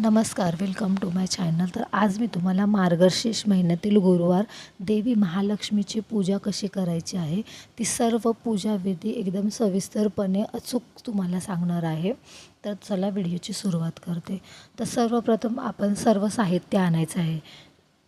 नमस्कार welcome to my channel तर आज मी तुम्हाला मार्गशीर्ष महिन्यातील गुरुवार देवी महालक्ष्मीची पूजा कशी करायची आहे ती सर्व पूजा विधी एकदम सविस्तरपणे अचूक तुम्हाला सांगणार आहे. तर चला व्हिडिओची सुरुवात करते. तर सर्वप्रथम आपण सर्व साहित्य आणायचं आहे.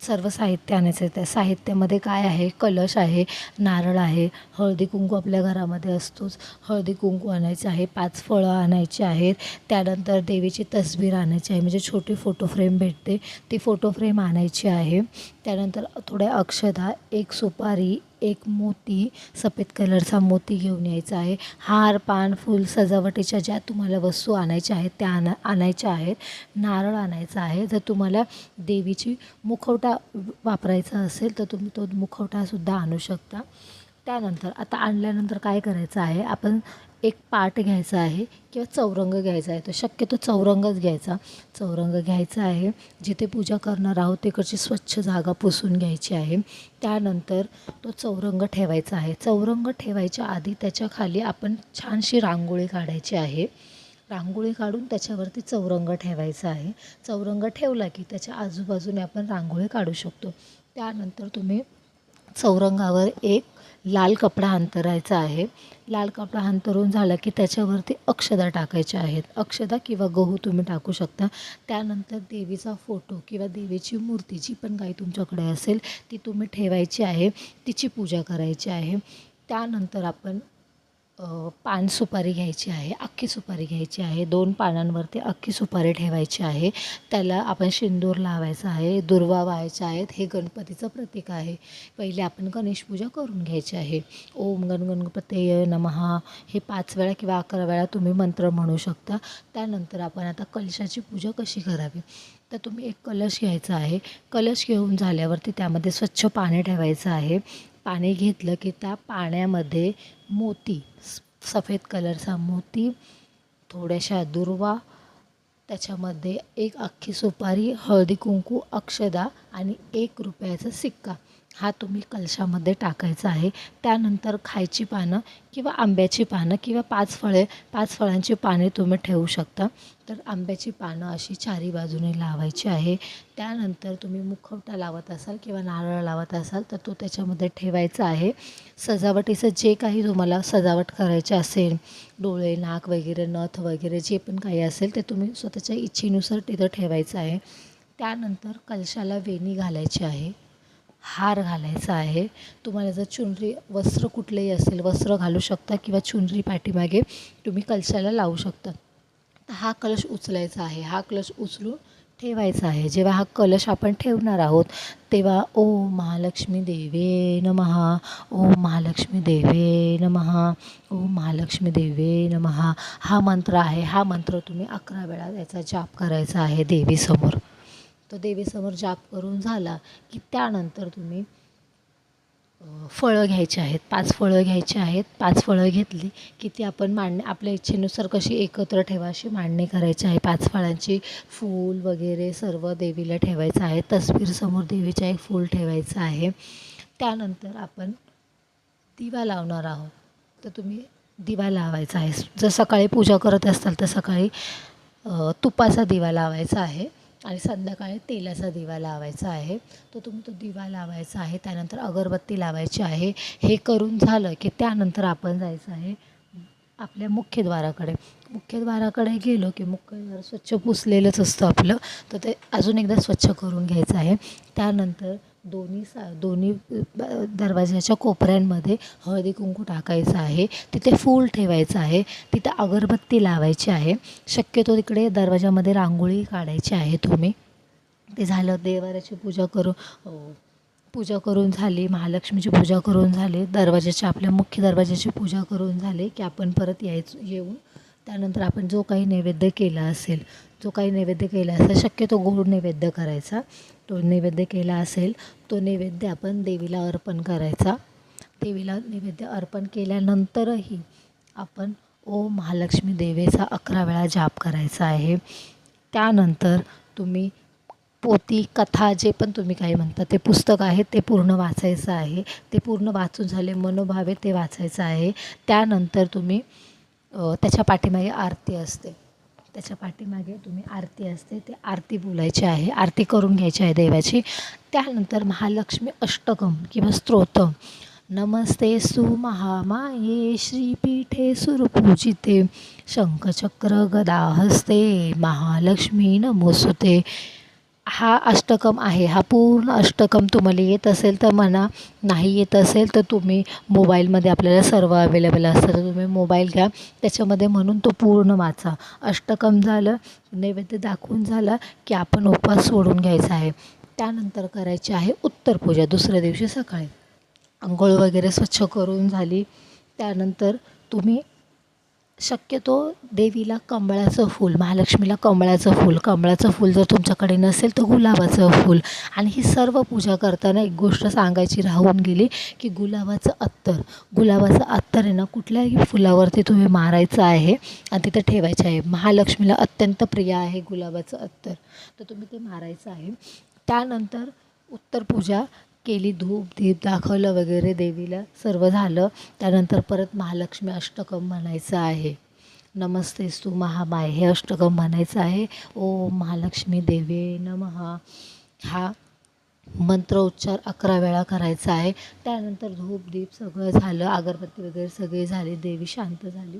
सर्व साहित्य आणायचं आहे. त्या साहित्यामध्ये काय आहे? कलश आहे नारळ आहे हळदी कुंकू आपल्या घरामध्ये असतोच. हळदी कुंकू आणायचं आहे पाच फळं आणायची आहेत. त्यानंतर देवीची तस्वीर आणायची आहे. म्हणजे छोटी फोटो फ्रेम भेटते. ती फोटो फ्रेम आणायची आहे. त्यानंतर थोड्या अक्षदा एक सुपारी एक मोती सफेद कलरचा मोती घेऊन यायचा आहे. हार पान फूल सजावटीच्या ज्या तुम्हाला वस्तू आणायच्या आहेत त्या आणा आणायच्या आहेत नारळ आणायचा आहे. जर तुम्हाला देवीची मुखवटा वापरायचा असेल तर तुम्ही तो मुखवटासुद्धा आणू शकता. त्यानंतर आता आणल्यानंतर काय करायचं आहे? आपण एक पाट घ्यायचा आहे किंवा चौरंग घ्यायचा आहे. तर शक्यतो चौरंगच घ्यायचा. चौरंग घ्यायचा आहे. जिथे पूजा करणार आहोत तिकडची स्वच्छ जागा पुसून घ्यायची आहे. त्यानंतर तो चौरंग ठेवायचा आहे. चौरंग ठेवायच्या आधी त्याच्याखाली आपण छानशी रांगोळी काढायची आहे. रांगोळी काढून त्याच्यावरती चौरंग ठेवायचा आहे. चौरंग ठेवला की त्याच्या आजूबाजूने आपण रांगोळी काढू शकतो. त्यानंतर तुम्ही चौरंगावर एक लाल कपडा अंतरायचा आहे. लाल कपडा अंतरून झाला की त्याच्यावरती अक्षदा टाकायच्या आहेत. अक्षदा किंवा गहू तुम्ही टाकू शकता. त्यानंतर देवीचा फोटो किंवा देवीची मूर्ती जी पण काही तुमच्याकडे असेल ती तुम्ही ठेवायची आहे. तिची पूजा करायची आहे. त्यानंतर आपण पान सुपारी घ्यायची आहे अख्खी सुपारी घ्यायची आहे दोन पानांवरती अख्खी सुपारी ठेवायची आहे. त्याला आपण शिंदूर लावायचा आहे दुर्वा व्हायच्या आहेत हे गणपतीचं प्रतीक आहे. पहिले आपण गणेश पूजा करून घ्यायची आहे. ओम गण गणपतये नमहा. हे पाच वेळा किंवा अकरा वेळा तुम्ही मंत्र म्हणू शकता. त्यानंतर आपण आता कलशाची पूजा कशी करावी? तर तुम्ही एक कलश घ्यायचा आहे. कलश घेऊन झाल्यावरती त्यामध्ये स्वच्छ पाणी ठेवायचं आहे. पाणी घेतलं की त्या पाण्यामध्ये मोती स- सफेद कलरचा मोती थोड्याशा दुर्वा त्याच्यामध्ये एक अख्खी सुपारी हळदी कुंकू अक्षदा आणि एक रुपयाचा सिक्का. हा तुम्ही कलशामध्ये टाकायचा आहे. त्यानंतर खायची पानं किंवा आंब्याची पानं किंवा पाच फळे पाच फळांची पाने तुम्ही ठेवू शकता. तर आंब्याची पानं अशी चारी बाजूने लावायची आहे. त्यानंतर तुम्ही मुखवटा लावत असाल किंवा नारळ लावत असाल तर तो त्याच्यामध्ये ठेवायचा आहे. सजावटीचं जे काही तुम्हाला सजावट करायचे असेल डोळे नाक वगैरे नथ वगैरे जे पण काही असेल ते तुम्ही स्वतःच्या इच्छेनुसार तिथं ठेवायचं आहे. त्यानंतर कलशाला वेणी घालायची आहे. हार घालायचा आहे. तुम्हाला जर चुनरी वस्त्र कुठलंही असेल वस्त्र घालू शकता किंवा चुनरी पाठीमागे तुम्ही कलशाला लावू शकता. हा कलश उचलायचा आहे. हा कलश उचलून ठेवायचा आहे. जेव्हा हा कलश आपण ठेवणार आहोत तेव्हा ओ महालक्ष्मी देवे नमहा ओ महालक्ष्मी देवे नमहा ओ महालक्ष्मी देवे नमहा हा मंत्र आहे. हा मंत्र तुम्ही अकरा वेळा याचा जाप करायचा आहे देवीसमोर. तो देवीसमोर जाप करून झाला की त्यानंतर तुम्ही फळं घ्यायची आहेत पाच फळं घ्यायची आहेत पाच फळं घेतली की ती आपण मांडणे आपल्या इच्छेनुसार कशी एकत्र ठेवा अशी मांडणी करायची आहे. पाच फळांची फूल वगैरे सर्व देवीला ठेवायचं आहे. तस्वीरसमोर देवीचा एक फूल ठेवायचं आहे. त्यानंतर आपण दिवा लावणार आहोत. तर तुम्ही दिवा लावायचा आहे. जर सकाळी पूजा करत असाल तर सकाळी तुपाचा दिवा लावायचा आहे. आणि संध्याकाळी तेलाचा दिवा लावायचा आहे. तो तुम्ही तो दिवा लावायचा आहे त्यानंतर अगरबत्ती लावायची आहे. हे करून झालं की त्यानंतर आपण जायचं आहे आपल्या मुख्यद्वाराकडे. मुख्यद्वाराकडे गेलो की मुख्यद्वार स्वच्छ पुसलेलंच असतं आपलं. तर ते अजून एकदा स्वच्छ करून घ्यायचं आहे. त्यानंतर दोन्ही सा दोन्ही दरवाजाच्या कोपऱ्यांमध्ये हळदी कुंकू टाकायचं आहे. तिथे फूल ठेवायचं आहे. तिथे अगरबत्ती लावायची आहे. शक्यतो तिकडे दरवाजामध्ये रांगोळी काढायची आहे तुम्ही. ते झालं देवाऱ्याची पूजा करू पूजा करून झाली महालक्ष्मीची पूजा करून झाली दरवाजाची आपल्या मुख्य दरवाजाची पूजा करून झाली की आपण परत यायचं येऊन त्यानंतर आपण जो काही नैवेद्य केला असेल जो काही नैवेद्य केला असेल शक्यतो गोड नैवेद्य करायचा. तो नैवेद्य केला असेल तो नैवेद्य आपण देवीला अर्पण करायचा. देवीला नैवेद्य अर्पण केल्यानंतरही आपण ओ महालक्ष्मी देवेचा अकरा वेळा जाप करायचा आहे. त्यानंतर तुम्ही पोती कथा जे पण तुम्ही काही म्हणता ते पुस्तक आहे ते पूर्ण वाचायचं आहे. ते पूर्ण वाचून झाले मनोभावे ते वाचायचं आहे. त्यानंतर तुम्ही त्याच्या पाठीमागे आरती असते. त्याच्या पाठीमागे तुम्ही आरती असते ते आरती बोलायची आहे आरती करून घ्यायची आहे देवाची. त्यानंतर महालक्ष्मी अष्टकम किंवा स्तोत्रम नमस्ते सुमहामाये श्रीपीठे सुरपूजिते. शंखचक्र गदा हस्ते महालक्ष्मी नमोसुते हा अष्टकम आहे. हा पूर्ण अष्टकम तुम्हाला येत असेल तर म्हणा नाही येत असेल तर तुम्ही मोबाईलमध्ये आपल्याला सर्व अवेलेबल असतं तर तुम्ही मोबाईल घ्या. त्याच्यामध्ये म्हणून तो पूर्ण वाचा. अष्टकम झालं नैवेद्य दाखवून झालं की आपण उपवास सोडून घ्यायचा आहे. त्यानंतर करायची आहे उत्तर पूजा. दुसऱ्या दिवशी सकाळी आंघोळ वगैरे स्वच्छ करून झाली. त्यानंतर तुम्ही शक्यतो देवीला कमळाचं फूल महालक्ष्मीला कमळाचं फूल कमळाचं फूल जर तुमच्याकडे नसेल तर गुलाबाचं फूल. आणि ही सर्व पूजा करताना एक गोष्ट सांगायची राहून गेली की गुलाबाचं अत्तर. गुलाबाचं अत्तर आहे ना कुठल्याही फुलावरती तुम्ही मारायचं आहे आणि तिथं ठेवायचं आहे. महालक्ष्मीला अत्यंत प्रिय आहे गुलाबाचं अत्तर. तर तुम्ही ते मारायचं आहे. त्यानंतर उत्तर पूजा केली धूप दीप दाखवलं वगैरे देवीला. सर्व झालं. त्यानंतर परत महालक्ष्मी अष्टकम म्हणायचं आहे. नमस्ते सु महामाय. हे अष्टकम म्हणायचं आहे. ओ महालक्ष्मी देवे नमः. हा मंत्रोच्चार अकरा वेळा करायचा आहे. त्यानंतर धूप दीप सगळं झालं. अगरबत्ती वगैरे सगळी झाली. देवी शांत झाली.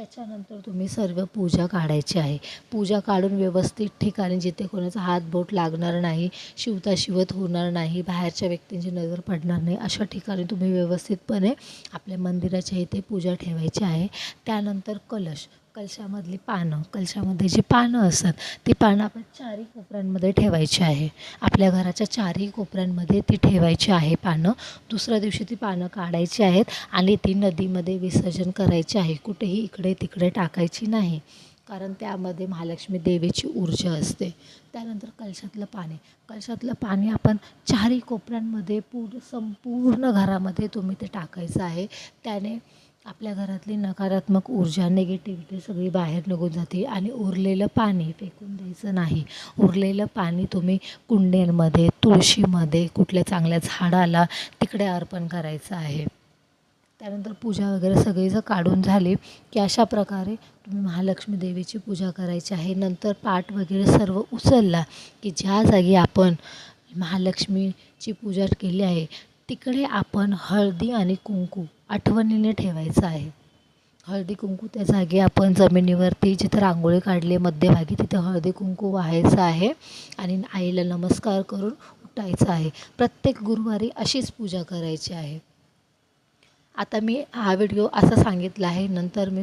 त्याच्यानंतर तुम्ही सर्व पूजा काढायची आहे. पूजा काढून व्यवस्थित ठिकाणी जिथे कोणाचा हात बोट लागणार नाही शिवता शिवत होणार नाही बाहेरच्या व्यक्तींची नजर पडणार नाही अशा ठिकाणी तुम्ही व्यवस्थितपणे आपल्या मंदिराच्या इथे पूजा ठेवायची आहे. त्यानंतर कलश. कलशामधली पानं कलशामध्ये जी पानं असतात ती पानं आपण चारही कोपऱ्यांमध्ये ठेवायची आहे. आपल्या घराच्या चारही कोपऱ्यांमध्ये ती ठेवायची आहे पानं. दुसऱ्या दिवशी ती पानं काढायची आहेत आणि ती नदीमध्ये विसर्जन करायची आहे. कुठेही इकडे तिकडे टाकायची नाही. कारण त्यामध्ये महालक्ष्मी देवीची ऊर्जा असते. त्यानंतर कलशातलं पाणी. कलशातलं पाणी आपण चारही कोपऱ्यांमध्ये पूर्ण संपूर्ण घरामध्ये तुम्ही ते टाकायचं आहे. त्याने आपल्या घरातली नकारात्मक ऊर्जा निगेटिव्हिटी सगळी बाहेर निघून जाते आणि उरलेलं पाणी फेकून द्यायचं नाही. उरलेलं पाणी तुम्ही कुंड्यांमध्ये तुळशीमध्ये कुठल्या चांगल्या झाडाला तिकडे अर्पण करायचं आहे. त्यानंतर पूजा वगैरे सगळी जर काढून झाली की अशा प्रकारे तुम्ही महालक्ष्मी देवीची पूजा करायची आहे. नंतर पाठ वगैरे सर्व उचलला की ज्या जागी आपण महालक्ष्मीची पूजा केली आहे तिकडे आपण हळदी आणि कुंकू आठवणीने ठेवायचं आहे. हळदी कुंकू त्या जागी आपण जमिनीवरती जिथं रांगोळी काढली मध्यभागी तिथे हळदी कुंकू व्हायचं आहे आणि आईला नमस्कार करून उठायचं आहे. प्रत्येक गुरुवारी अशीच पूजा करायची आहे. आता मी हा व्हिडिओ असा सांगितला आहे नंतर मी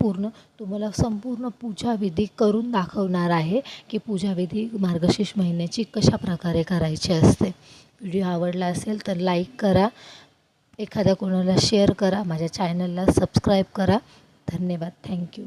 पूर्ण तुम्हाला संपूर्ण पूजाविधी करून दाखवणार आहे की पूजाविधी मार्गशीर्ष महिन्याची कशा प्रकारे करायची असते. व्हिडिओ आवडला असेल तर लाईक करा एखाद्या कोणाला शेअर करा माझ्या चॅनलला सबस्क्राईब करा. धन्यवाद. थँक्यू.